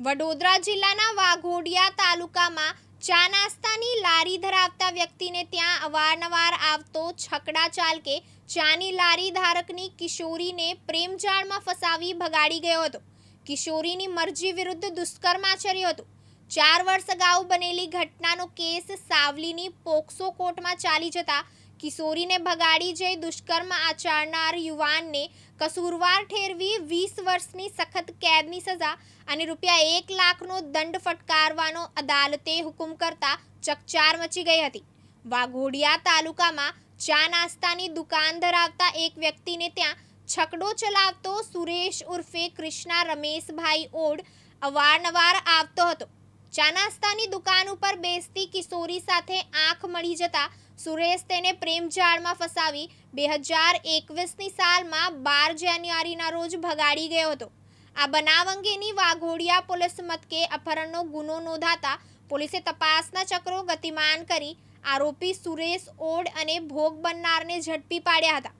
વડોદરા જિલ્લાના વાઘોડિયા તાલુકામાં ચા નાસ્તાની લારી ધરાવતા વ્યક્તિને ત્યાં અવારનવાર આવતો છકડા ચાલકે ચાની લારી ધારકની કિશોરીને પ્રેમજાળમાં ફસાવી ભગાડી ગયો હતો. કિશોરીની મરજી વિરુદ્ધ દુષ્કર્મ આચર્યું હતું. ચાર વર્ષ અગાઉ બનેલી ઘટનાનો કેસ સાવલીની પોક્સો કોર્ટમાં ચાલી જતા કિશોરીને ભગાડી જઈ દુષ્કર્મ આચરનાર યુવાનને કસૂરવાર ઠેરવી વીસ વર્ષની સખત કેદની સજા અને રૂપિયા એક લાખનો દંડ ફટકારવાનો અદાલતે હુકમ કરતા ચકચાર મચી ગઈ હતી. વાઘોડિયા તાલુકામાં ચા નાસ્તાની દુકાન ધરાવતા એક વ્યક્તિને ત્યાં છકડો ચલાવતો સુરેશ ઉર્ફે કૃષ્ણા રમેશભાઈ ઓડ અવારનવાર આવતો હતો. ચા નાસ્તાની દુકાન ઉપર બેસતી કિશોરી સાથે આંખ મળી જતા સુરેશ તેને પ્રેમજાળમાં ફસાવી બે હજાર એકવીસની સાલમાં બાર જાન્યુઆરીના રોજ ભગાડી ગયો હતો. આ બનાવ અંગેની વાઘોડિયા પોલીસ મથકે અપહરણનો ગુનો નોંધાતા પોલીસે તપાસના ચક્રો ગતિમાન કરી આરોપી સુરેશ ઓડ અને ભોગ બનનારને ઝડપી પાડ્યા હતા.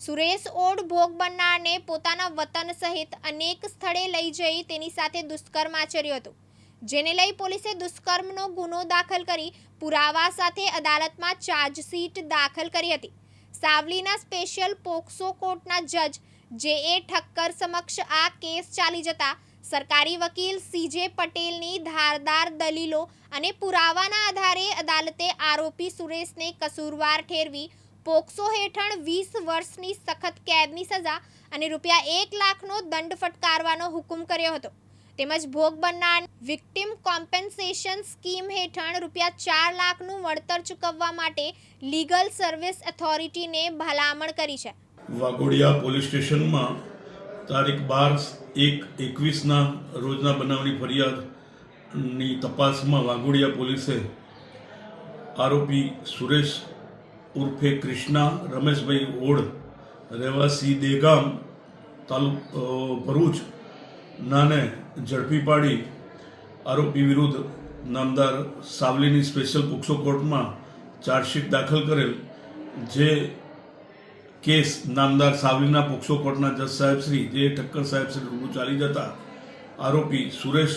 સુરેશ ઓડ, ભોગ બનનારને પોતાના વતન સહિત અનેક સ્થળે લઈ જઈ તેની સાથે દુષ્કર્મ આચર્યો હતું. જેને લઈ પોલીસે દુષ્કર્મનો ગુનો દાખલ કરી પુરાવા સાથે અદાલતમાં ચાર્જશીટ દાખલ કરી હતી. સાવલીના સ્પેશિયલ પોક્સો કોર્ટના જજ જે એ ઠક્કર સમક્ષ આ કેસ ચાલી જતા સરકારી વકીલ સીજે પટેલની ધારદાર દલીલો અને પુરાવાના આધારે અદાલતે આરોપી સુરેશને કસૂરવાર ઠેરવી પોક્સો હેઠળ વીસ વર્ષની સખત કેદની સજા અને રૂપિયા એક લાખનો દંડ ફટકારવાનો હુકમ કર્યો હતો. તેમજ ભોગ બનનાર વિક્ટિમ કોમ્પેન્સેશન સ્કીમ હેઠળ રૂપિયા ચાર લાખનું વળતર ચૂકવવા માટે લીગલ સર્વિસ ઓથોરિટીને ભલામણ કરી છે. વાઘોડિયા પોલીસ સ્ટેશનમાં તારીખ બાર એક એકવીસના રોજના બનાવની ફરિયાદની તપાસમાં વાઘોડિયા પોલીસે આરોપી સુરેશ ઉર્ફે કૃષ્ણા, રમેશભાઈ ઓડ, રહેવાસી દેગામ તાલુક ભરૂચ નાને ઝડપી પાડી આરોપી વિરુદ્ધ નામદાર સાવલીની સ્પેશિયલ પોક્સો કોર્ટમાં ચાર્જશીટ દાખલ કરેલ, જે કેસ નામદાર સાવલીના પોક્સો કોર્ટના જજ સાહેબ શ્રી જે ઠક્કર સાહેબ શ્રી રૂબરૂ ચાલી જતા આરોપી સુરેશ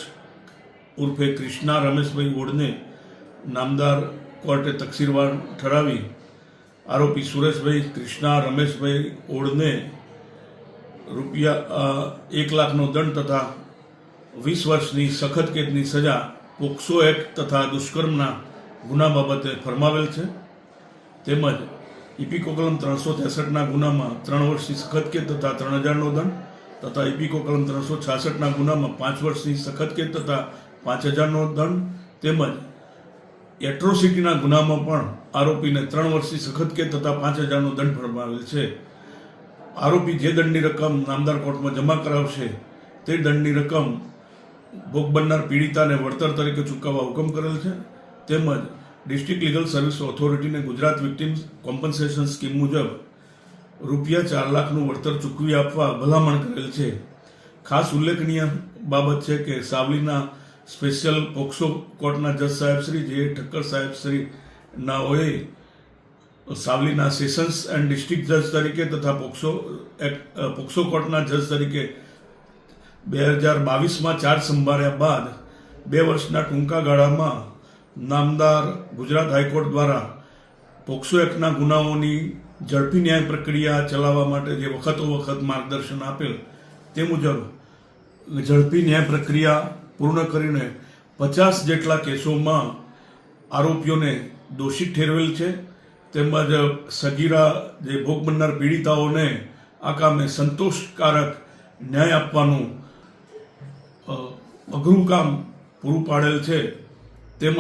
ઉર્ફે કૃષ્ણા રમેશભાઈ ઓડને નામદાર કોર્ટે તકસીરવાર ઠરાવી આરોપી સુરેશભાઈ, કૃષ્ણા રમેશભાઈ ઓડને રૂપિયા એક લાખનો દંડ તથા વીસ વર્ષની સખત કેદની સજા પોક્સો એક્ટ તથા દુષ્કર્મના ગુના બાબતે ફરમાવેલ છે. તેમજ ઇપિકોકલમ ત્રણસો ત્રેસઠના ગુનામાં ત્રણ વર્ષની સખત કેદ તથા ત્રણ હજારનો દંડ તથા ઇપિકોકલમ ત્રણસો છાસઠના ગુનામાં પાંચ વર્ષની સખત કેદ તથા પાંચ હજારનો દંડ તેમજ એટ્રોસિટીના ગુનામાં પણ આરોપીને ત્રણ વર્ષની સખત કેદ તથા પાંચ હજારનો દંડ ફરમાવેલ છે. આરોપી જે દંડની રકમ નામદાર કોર્ટમાં જમા કરાવશે, તે દંડની રકમ ભોગ બનનાર પીડિતાને વળતર તરીકે ચૂકવવા હુકમ કરેલ છે. તેમજ ડિસ્ટ્રિક્ટ લીગલ સર્વિસ ઓથોરિટીને ગુજરાત વિક્ટિમ્સ કોમ્પન્સેશન સ્કીમ મુજબ રૂપિયા ચાર લાખનું વળતર ચૂકવી આપવા ભલામણ કરેલ છે. ખાસ ઉલ્લેખનીય બાબત છે કે સાવલીના સ્પેશિયલ પોક્સો કોર્ટના જજ સાહેબ શ્રી જે ઠક્કર સાહેબ શ્રી નાઓએ સાવલીના સેશન્સ એન્ડ ડિસ્ટ્રિક્ટ જજ તરીકે તથા પોક્સો પોક્સો કોર્ટના જજ તરીકે બે હજાર બાવીસમાં ચાર્જ સંભાળ્યા બાદ બે વર્ષના ટૂંકા ગાળામાં નામદાર ગુજરાત હાઈકોર્ટ દ્વારા પોક્સો એક્ટના ગુનાઓની ઝડપી ન્યાય પ્રક્રિયા ચલાવવા માટે જે વખતો વખત માર્ગદર્શન આપેલ તે મુજબ ઝડપી ન્યાય પ્રક્રિયા પૂર્ણ કરીને પચાસ જેટલા કેસોમાં આરોપીઓને દોષિત ઠેરવેલ છે. તેમજ સગીરા જે ભોગ બનનાર પીડિતાઓને આ કામે સંતોષકારક ન્યાય આપવાનું અઘરું કામ પૂરું પાડેલ છે. તેમજ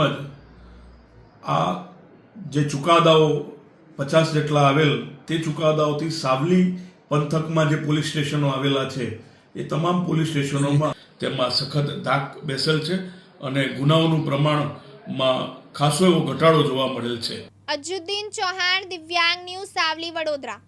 આ જે ચુકાદાઓ પચાસ જેટલા આવેલ, તે ચુકાદાઓથી સાવલી પંથકમાં જે પોલીસ સ્ટેશનો આવેલા છે, એ તમામ પોલીસ સ્ટેશનોમાં તેમાં સખત ધાક બેસેલ છે અને ગુનાઓનું પ્રમાણમાં ખાસો એવો ઘટાડો જોવા મળેલ છે. અજુદ્દીન ચૌહાણ દિવ્યાંગ ન્યૂઝ સાવલી વડોદરા.